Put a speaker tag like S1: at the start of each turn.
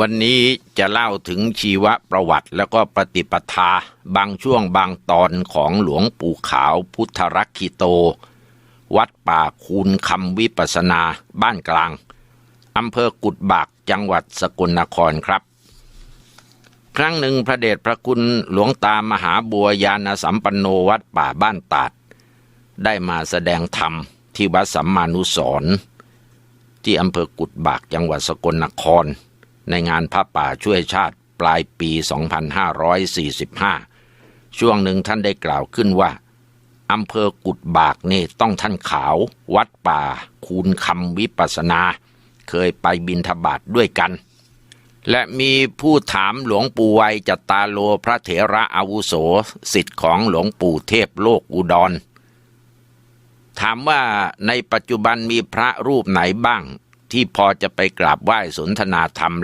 S1: วันนี้จะเล่าถึงชีวประวัติแล้วก็ปฏิปทาบางช่วงบางตอนของหลวงปู่ขาวพุทธรักขิโต วัดป่าคูนคำวิปัสนาบ้านกลางอำเภอกุดบากจังหวัดสกลนครครับ ครั้งหนึ่งพระเดชพระคุณหลวงตามหาบัวยานสัมปันโนวัดป่าบ้านตาด ได้มาแสดงธรรมที่วัดสัมมานุสร์ที่อำเภอกุดบากจังหวัดสกลนคร ในงานพระป่าช่วยชาติปลายปี 2545 ช่วงหนึ่งท่านได้กล่าวขึ้นว่าอำเภอกุดบากนี่ต้องท่านขาว วัดป่า คูนคำวิปัสนา เคยไปบินทบาทด้วยกัน และมีผู้ถามหลวงปู่ไวยจัตตาโลพระเถระอาวุโสสิทธิ์ของหลวงปู่เทพโลกอุดร ถามว่าในปัจจุบันมีพระรูปไหนบ้าง ที่พอจะไปกราบไหว้สนทนาธรรมแล